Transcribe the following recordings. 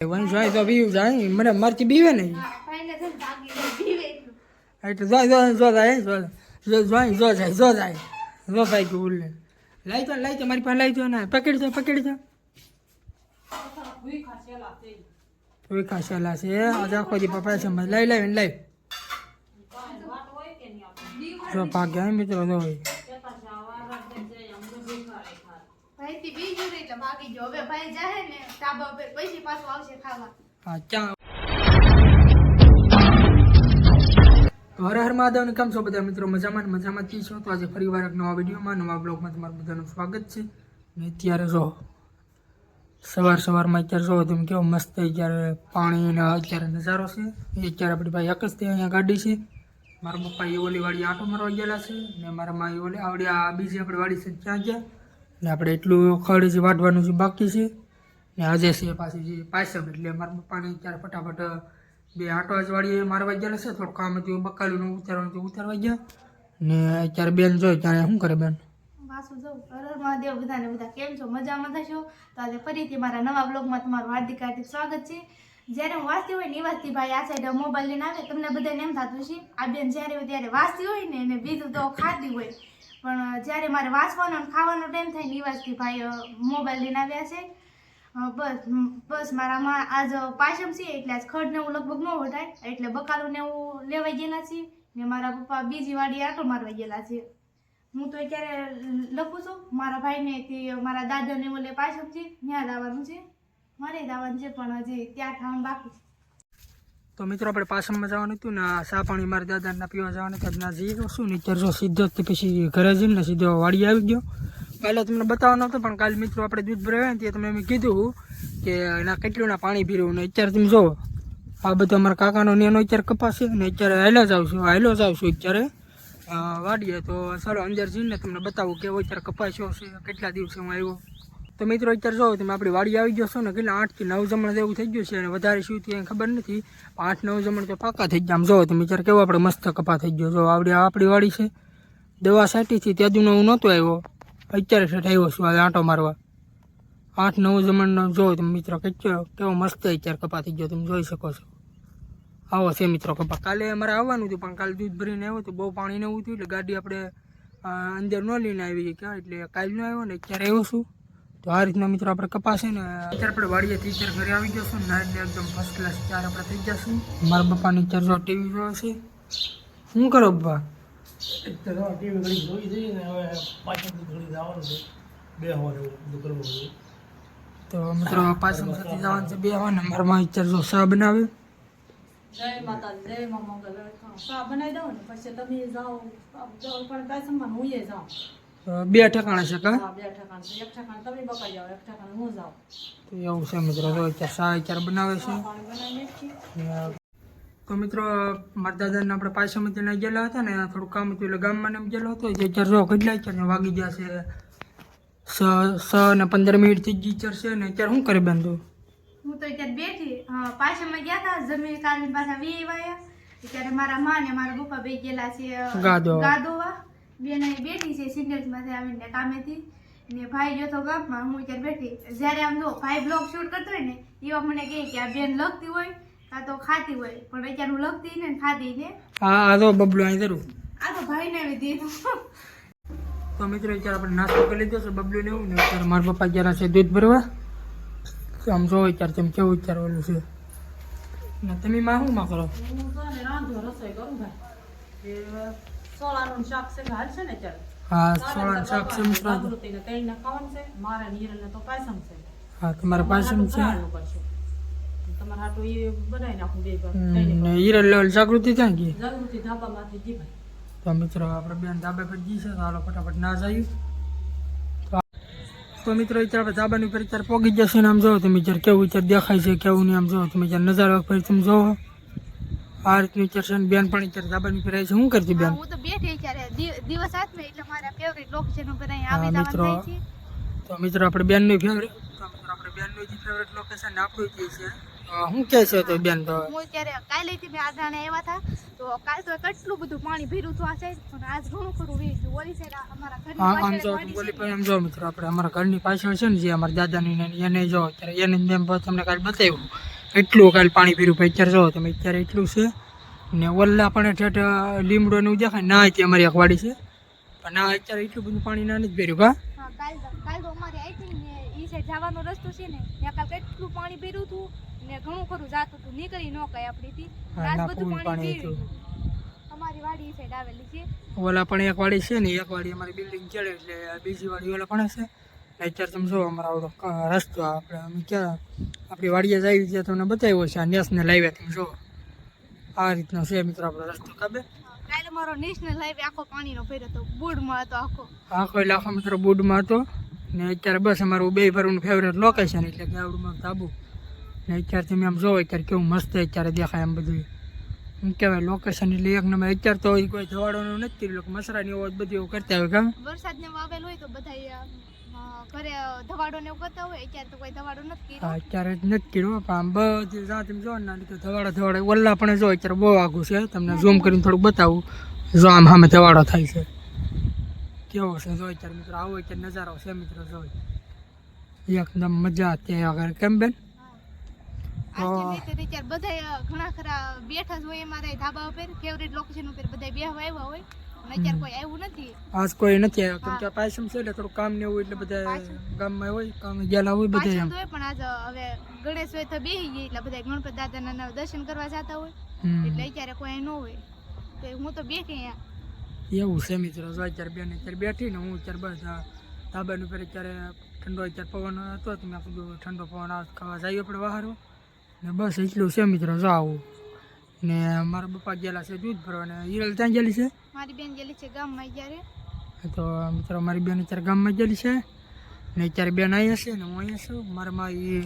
વંશ હોય તો બીવું જાય. મને મરચી બીવે ને એટલું. જો જો જો જાય જો જો જો જો જાય જો જાય. જો ભાઈ કે ઉલ્લે. લાઈ તો લાઈ તો મારી પાસે લાઈ જો ને. પકડી તો પકડી ખાસેલા છે. આજે આખો દી પપ્પા છે લઈ ને લાવી જો ભાગ્યા મિત્રો જો ભાઈથી બીજું ભાગી ગયો. હવે ભાઈ જાય ને ધાબા ઉપર પછી છો બધા મિત્રો મજામાં ને છો આજે ફરી વાર એક નવા વિડીયોમાં નવા બ્લોગમાં તમારું સ્વાગત છે ને અત્યારે જો સવાર સવારમાં અત્યારે જો તમે કેવો મસ્ત અત્યારે પાણીનો અત્યારે નજારો છે અત્યારે આપણી એક જ તે અહીંયા ગાડી છે મારા પપ્પા ઓલી વાડી આંટો મારવા ગયેલા છે ને મારા મા ઓલી આવડી આ બીજી આપણે વાડી છે ત્યાં ગયા ને આપણે એટલું ખડ જે વાટવાનું છે બાકી છે ને આજે છે પાછી જે પાછળ એટલે મારા પપ્પાને ત્યારે ફટાફટ બે આંટો જ વાળી મારવા ગયા છે. થોડું કામ હતું બકાલું ઉતારવાનું ઉતારવા ગયા. ને અત્યારે બેન જોઈ ત્યારે શું કરે બેન? પાછું જવું હર હર મહાદેવ બધાને બધા કેમ છો? મજામાં થશો તો ફરીથી મારા નવા બ્લોગમાં તમારું હાર્દિક સ્વાગત છે. જ્યારે હું વાંચતી હોય ને ભાઈ આ સાઈડ મોબાઈલ લઈને આવે, તમને બધાને એમ થતું છે આ બેન જ્યારે ત્યારે વાંચતી હોય ને, એને બીજું તો ખાતી હોય. પણ જ્યારે મારે વાંચવાનો ખાવાનો ટાઈમ થાય ને ભાઈ મોબાઈલ લઈને આવ્યા છે. બસ બસ, મારામાં આજ પાછમ છે, એટલે આજ ખડ ને એવું લગભગ ન વટાય એટલે બકાલું ને એવું લેવાઈ ગયેલા છે ને મારા પપ્પા બીજી વાડી આટો મારવા ગયેલા છે. હું તો અત્યારે લખું છું, મારા ભાઈને તે મારા દાદાને ઓલે પાછમ છે, ત્યાં દાવાનું છે, મારે દાવાનું છે, પણ હજી ત્યાં થવાનું બાકી તો મિત્રો, આપણે પાસમમાં જવાનું હતું ને સા પાણી મારા દાદાના પીવા જવાનું હતું ના જઈએ શું ને અત્યારે જો સીધો પછી ઘરે જઈને સીધો વાડી આવી ગયો. પહેલાં તમને બતાવવાનો હતો, પણ કાલે મિત્રો આપણે દૂધ ભરાવ્યા ને તે તમે મેં કીધું કે એના કેટલું પાણી ભીરવું ને અત્યારે તમે જો આ બધો અમારા કાકાનો ને એનો અત્યારે કપાસ છે ને અત્યારે હાલો જ આવશું, હાલ્યો જ આવશું અત્યારે. વાડીએ તો ચાલો અંદર જઈને તમને બતાવું કેવો અત્યારે કપાસ્યો છે, કેટલા દિવસે હું આવ્યો. તો મિત્રો અત્યારે જો તમે આપણી વાડી આવી ગયો છો ને કેટલા આઠથી નવ જમણ જેવું થઈ ગયું છે અને વધારે શું થયું ખબર નથી આઠ નવ જમણ તો પાકા થઈ ગયા. આમ જો તમે અત્યારે કેવો આપણે મસ્ત કપા થઈ ગયો. જો આવડી આપણી વાડી છે. દવા સાટીથી ત્યાં હું નહોતો આવ્યો. અત્યારે સેટ આવ્યો છું આજે આંટો મારવા. આઠ નવ જમણનો જો તમે મિત્રો કેવો કેવો મસ્ત અત્યારે કપા થઈ ગયો, તમે જોઈ શકો છો. આવો છે મિત્રો કપા. કાલે અમારે આવવાનું હતું, પણ કાલે દૂધ ભરીને આવ્યો તો બહુ પાણી ને એવું હતું, એટલે ગાડી આપણે અંદર ન લઈને આવી ક્યાં, એટલે કાલનો આવ્યો ને અત્યારે આવ્યો છું. તો આ રીતના મિત્રો આપણે કપાશે ને, અત્યારે આપણે વાડીએથી અત્યારે ઘરે આવી જશું ને એટલે એકદમ ફર્સ્ટ ક્લાસ ત્યારે આપણે થઈ જશું મારા પપ્પાની અત્યારે જો ટીવી જોવે છે. શું કરો પપ્પા? ટીવી ઘડી જોઈ જઈએ ને હવે પાછળથી ઘડી જવાનું છે. બે હવારે બધું કરવું છે તો મિત્રો પાછળ સતી જવાનું છે. બે હવા નંબરમાં માં અત્યારે જો શા બનાવે જય માતા જય મા મંગલ. ચા બનાવી દઉં ને? પછી તમે જાઓ. જાઓ પણ સંભાળ હું એ જાઉં. બે ઠેકાણા છે કા? હા બે ઠેકાણા છે. એક ઠેકાણ તમે બકાઈ જાઓ એક ઠેકાણ હું જાઉં. તો એવું છે મિત્રો. જો અત્યારે શા અત્યારે બનાવે છે? તો મિત્રો મારા દાદાને આપણે પાછા ત્યાં ગયેલા હતા ને થોડું કામ હતું એટલે ગામમાં ને ગયેલો હતો. જે અત્યારે જો છે ને વાગી ગયા છે સ સ ને પંદર મિનિટ થઈ ગઈ અત્યારે છે ને અત્યારે શું કરે બેન તું હું તો અત્યારે બેઠી. અ, પાછળમાં ગયા હતા જમીન કાઢીને પાછા વી આવ્યા ત્યારે મારા મા ને મારા પપ્પા બે ગયેલા છે. ગાદોવા. બેન બેઠી છે સિનિયર્સમાંથી આવીને કામેથી ને ભાઈ ગયો તો ગામમાં હું અત્યારે બેઠી. જ્યારે આમ જો ભાઈ બ્લોગ શૂટ કરતો હોય ને એવા મને કહે કે આ બેન લખતી હોય. તો ખાતી હોય પણ અત્યારે હું લખતી ને ખાતી ને. હા આ તો બબલું અહીં ધરું આ તો ભાઈ ને દીધું. તો મિત્રો અત્યારે આપણે નાસ્તો કરી લીધો છે બબલું ને એવું ને અત્યારે મારા પપ્પા જરા છે દૂધ ભરવા. તો આમ જો અત્યારે તમે કેવું ઓલું છે. ને તમે માં શું માં કરો? હું તો ને રાંધો રસોઈ કરું ભાઈ. સોળાનું શાક છે હાલ છે ને અત્યારે? હા સોળા શાક છે મિત્રો. જાગૃતિને તળીને ખાવાનું છે મારા ને હિરલને તો પાયસમ છે. હા તમારે પાછળ છે. તમારે હાટું એ બનાવી નાખું બે બાર તળીને ને હીરા લાલ જાગૃતિ ક્યાં ગઈ? જાગૃતિ ધાબામાંથી જી ભાઈ. તો મિત્રો આપણે બેન ધાબા પર છે હાલો ફટાફટ ના જઈએ. તો મિત્રો અત્યારે આપણે ધાબાની ઉપર અત્યારે પોગી જશે ને આમ જોવો તમે કેવું અત્યારે દેખાય છે કેવું નહીં આમ જોવો તમે અત્યારે નજારો ફરી તમે જોવો. આ રીતની ચર્ચા બેન પણ અત્યારે ધાબાની ઉપર છે. શું કરતી બેન? હું તો બેઠી ત્યારે દિવસ હાથમાં એટલે મારા ફેવરેટ લોકેશન ઉપર અહીં આવી મિત્રો. જવાનું થાય છે. તો મિત્રો આપણે બેનનું ફેવરેટ તો મિત્રો આપણે બેનનું જે ફેવરેટ લોકેશન આપણું જે છે શું કે છે તો બેન તો? હું ત્યારે કાલે થી મેં આદાણે આવ્યા હતા તો કાલ તો કેટલું બધું પાણી ભર્યું હતું આ સાઈડ પણ આજ ઘણું ખરું વી ગયું ઓલી સાઈડ અમારા ઘરની હા આમ જો બોલી પણ આમ જો મિત્રો આપણે અમારા ઘરની પાછળ છે ને જે અમારા દાદાની ને એને જો અત્યારે એને મેં તમને કાલે બતાવ્યું. એટલું કાલે પાણી પીરું ભાઈ અત્યારે જો તમે અત્યારે એટલું છે. ને ઓલ્લા પણ ઠેઠ લીમડો ને દેખાય ના તે અમારી એક વાડી છે. પણ ના અત્યારે એટલું બધું પાણી ના નથી ભર્યું કા? કાલ તો અમારે સાઈડ જવાનો રસ્તો છે ને ત્યાં કાલ કેટલું પાણી ભર્યું હતું ને ઘણું ખરું જાતું હતું નીકળી ન કઈ આપણીથી હા, બધું પાણી ભર્યું અમારી વાડી સાઈડ આવેલી છે. ઓલા પણ એક વાડી છે ને એક વાડી અમારી બિલ્ડિંગ ચડે એટલે બીજી વાડી ઓલા પણ છે અત્યારે તમે જો અમારા આવડો રસ્તો આપણે અમે ક્યાં આપણી વાડીએ જ આવી ત્યાં તમને બતાવ્યો છે આ નેશનલ હાઈવે તમે જો આ રીતનો છે મિત્રો આપણો રસ્તો કાબે કાલે મારો નેશનલ હાઈવે આખો પાણીનો ભર્યો હતો બુડમાં હતો આખો. આખો એટલે આખો મિત્રો બુડમાં હતો. ને અત્યારે બસ અમારું બે ભરવાનું ફેવરેટ લોકેશન એટલે ગાવડુમાં ધાબુ. ને અત્યારે તમે આમ જોવો અત્યારે કેવું મસ્ત અત્યારે દેખાય એમ બધું. શું કહેવાય લોકેશન એટલે એક નંબર. અત્યારે તો કોઈ જવાડવાનું નથી લોકો મસરાની એવો બધું એવું કરતા હોય કામ વરસાદ ને વાવેલ હોય તો બધા ઘરે ધવાડો ને એવું કરતા હોય. અત્યારે તો કોઈ ધવાડો નથી હા અત્યારે જ નથી કર્યું આમ બધી જ્યાં તમે જો ને તો ધવાડા ધવાડા ઓલ્લા પણ જો અત્યારે બહુ આઘું છે. તમને ઝૂમ કરીને થોડુંક બતાવું. જો આમ સામે ધવાડો થાય છે. કેવો છે જો અત્યારે મિત્રો આવો અત્યારે નજારો છે મિત્રો જો એકદમ મજા અત્યારે આગળ કેમ બેન આજે નહીં તો અત્યારે બધા ઘણા ખરા બેઠા જ હોય અમારે ધાબા ઉપર ફેવરેટ લોકેશન ઉપર બધા બેહવા આવ્યા હોય અને અત્યારે કોઈ આવ્યું નથી આજ કોઈ નથી આવ્યો કેમ કે આ પાયસમ છે એટલે થોડું કામ ને એવું એટલે બધા ગામમાં હોય કામ ગયેલા હોય બધા પાછળ એમ તો હોય પણ આજ હવે ગણેશ હોય તો બેહી ગઈ એટલે બધા ગણપત દાદાના ના દર્શન કરવા જતા હોય હમ. એટલે અત્યારે કોઈ અહીં ન હોય તો હું તો બેઠી અહીંયા એવું છે મિત્રો. જો અત્યારે બેન અત્યારે બેઠી ને હું અત્યારે બસ ધાબાની ઉપર અત્યારે ઠંડો અત્યારે પવન હતો તો મેં કીધું ઠંડો પવન આવે ખાવા જઈએ આપણે બહાર. ને બસ એટલું છે મિત્રો જો આવું. ને મારા પપ્પા ગયેલા છે દૂધ ભરવા ને હિરલ ત્યાં ગયેલી છે? મારી બેન ગયેલી છે ગામમાં અત્યારે તો મિત્રો મારી બેન અત્યારે ગામમાં ગયેલી છે. ને અત્યારે બેન અહીંયા છે ને હું અહીંયા છું. મારા માં એ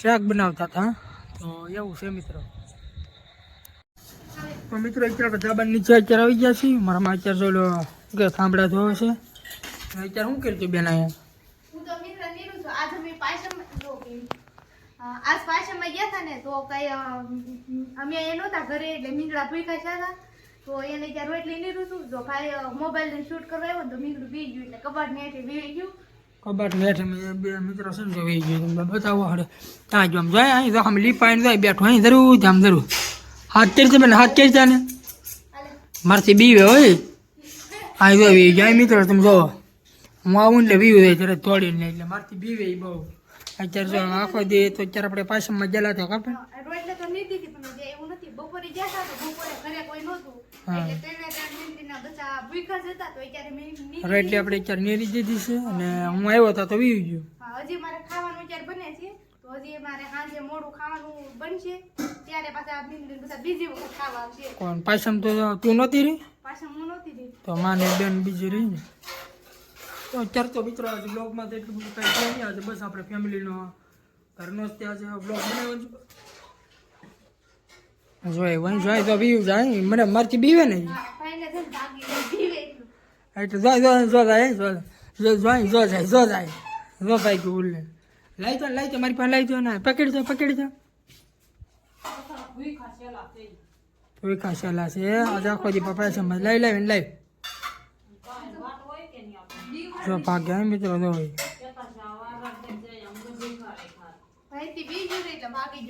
શાક બનાવતા હતા. તો એવું છે મિત્રો. તો મિત્રો અત્યારે બધા ધાબા નીચે અત્યારે આવી ગયા છીએ. મારા માં અત્યારે જો કે થાંભળા ધોવે છે. અત્યારે શું કર્યું બેન હું આજ અ, ગયા હતા ને તો કઈ અમે એ નહોતા ઘરે એટલે મીંગડા ભૂખ્યા છે હતા તો એને ત્યાં રોટલી નીરું છું જો ભાઈ મોબાઈલ શૂટ કરવા આવ્યો તો મીંગડું બી ગયું એટલે કબાટ ને હેઠે ગયું. કબાટ ને બે મિત્રો છે ને જો ગયું તમને બતાવો ત્યાં જો આમ જાય અહીં જો આમ લીપાઈને જાય બેઠો અહીં જરૂર આમ જરૂર. હાથ છે બેન હાથ છે ને. મારથી બીવે હોય? આ જો વી જાય મિત્રો તમે જો હું આવું એટલે બીવે જાય ત્યારે તોડીને એટલે મારથી બીવે બહુ. અત્યારે જો આખો દે તો અત્યારે આપણે પાછળમાં ગયેલા તો કાપે. એટલે આપણે અત્યારે નેરી દીધી છે અને હું આવ્યો હતો તો વીવી ગયું. હજી મારે ખાવાનું અત્યારે બને છે. હજી મારે સાંજે મોડું ખાવાનું બનશે ત્યારે પાછા બિંદુ બધા બીજી વખત ખાવા આવશે કોણ પાછમ તો તું નહોતી રહી પાછમ હું નહોતી રહી તો માને બેન બીજી રહી ને તો અત્યારે તો મિત્રો આજે બ્લોગમાં તો એટલું બધું કાંઈ નહીં આજે બસ આપણે ફેમિલીનો ઘરનો જ ત્યાં આજે બ્લોગ બનાવ્યો છે જોય વહી જોઈ તો બીવ જાય મને મારથી બીવે ને એટલું. જોઈ જો જો જાય જો જોઈ જો જાય જો જાય જો ભાઈ કે ઉલ્લે લાઈ તો લઈ તો મારી પાસે લાઈ તો ને. પકડી તો પકડી ભૂખા કોઈ ખાસેલા છે. આજે આખો દી પપ્પા સમજ. લાઈ લઈ આપણે જો ભાગ્યા મિત્રો જો હોય.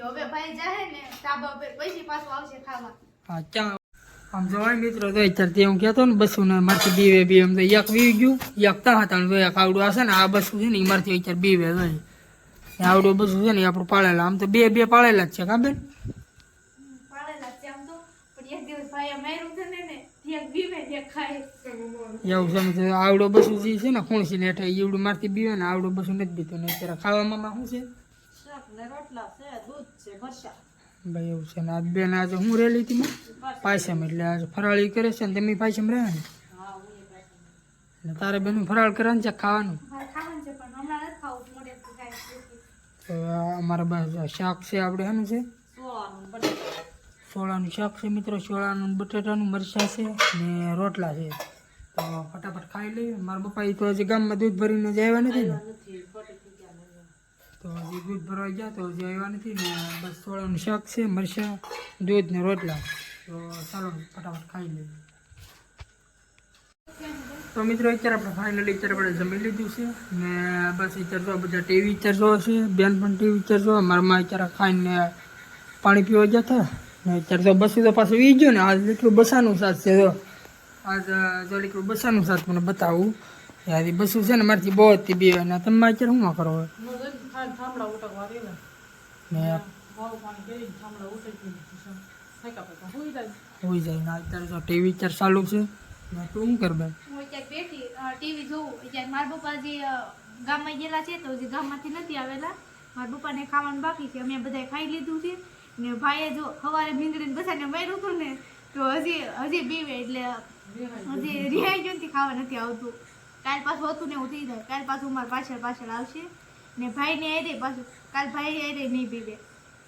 છે ભાઈ આમ જોવાય મિત્રો તો અત્યારે હું કહેતો ને બસું ને મારથી બીવે બી એમ તો એક વી ગયું એક હતા ને એક આવડું હશે ને આ બસું છે ને એ મારથી અત્યારે બીવે જોઈએ આવડું બધું છે ને આપણું પાળેલા. આમ તો બે બે પાળેલા જ છે કા બેન? છે આમ તો. પણ એક દિવસ ભાઈએ માર્યું છે ને ને એક બીવે ને એક ખાય એવું છે આવડો બસું જે છે ને ખૂણસી ને એવડું મારથી બીવે ને આવડો બસું નથી બીતું ને અત્યારે ખાવામાં શું છે? શાક ને રોટલા છે દૂધ છે ભરસા ભાઈ એવું છે ને. આજ બેન આજે હું રેલી હતી મેં પાયસમ. એટલે આજે ફરાળી કરે છે ને તમે પાયસમ રહે ને? તારે બેનું ફરાળ કરવાનું છે ખાવાનું? અમારા બસ શાક છે આપણે શાનું છે? સોળાનું શાક છે મિત્રો સોળાનું બટેટાનું મરચાં છે ને રોટલા છે. તો ફટાફટ ખાઈ લઈએ. મારા પપ્પા તો હજી ગામમાં દૂધ ભરીને જ આવ્યા નથી ને. તો હજી દૂધ ભરવા ગયા તો હજી આવ્યા નથી ને. બસ સોળાનું શાક છે મરચાં દૂધ ને રોટલા. તો ચાલો ફટાફટ ખાઈ લઈએ. તો મિત્રો અત્યારે આપણે ફાઇનલી અત્યારે આપણે જમી લીધું છે ને બસ અત્યારે તો બધા ટીવી અત્યારે જોવે છે. બેન પણ ટીવી અત્યારે જોવે. મારા માં અત્યારે ખાઈને પાણી પીવા જતા ને અત્યારે તો બસું તો પાછું વી ગયો ને. આજ એટલું બસાનું સાથ છે. તો આજ જો એટલું બસાનું સાથ મને બતાવું. યાર બસું છે ને મારથી બહુ હતી બે. અને તમે અત્યારે શું કરો ને. હોઈ જાય. ને. અત્યારે તો ટીવી અત્યારે ચાલુ છે. શું કર હું અત્યારે બેઠી ટીવી જોઉં. અત્યારે મારા પપ્પા જે ગામમાં ગયેલા છે તો હજી ગામમાંથી નથી આવેલા. મારા પપ્પાને ખાવાનું બાકી છે. અમે બધાએ ખાઈ લીધું છે. ને ભાઈએ જો સવારે ભીંગડીને બધાને માર્યું હતું ને, તો હજી હજી બીવે એટલે હજી રિહાઈ ગયું નથી ખાવા નથી આવતું. કાલ પાછું હતું ને એવું થઈ જાય. કાલ પાછું મારા પાછળ પાછળ આવશે. ને ભાઈને આઈ દે પાછું. કાલ ભાઈ આઈ દે નહીં પીવે.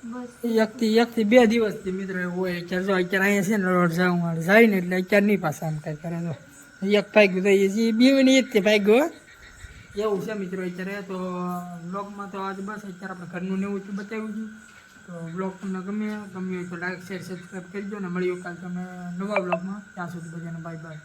બસ. એકથી એકથી બે દિવસથી થી એવું હોય, અત્યારે જો અત્યારે અહીંયા છે ને રોડ જવું મારે જાય ને એટલે અત્યારે નહીં પાછા આમ કઈ કરે. તો એક ભાગ્યું તો એ જે બે ને એક ભાગ્યો એવું છે મિત્રો અત્યારે, તો બ્લોગમાં તો આજ બસ, અત્યારે આપણે ઘરનું ને એવું બતાવ્યું છું. તો બ્લોગ તમને ગમે ગમ્યું હોય તો લાઈક શેર સબસ્ક્રાઈબ કરજો ને મળીએ કાલ તમે નવા બ્લોગમાં ત્યાં સુધી બધાને બાય બાય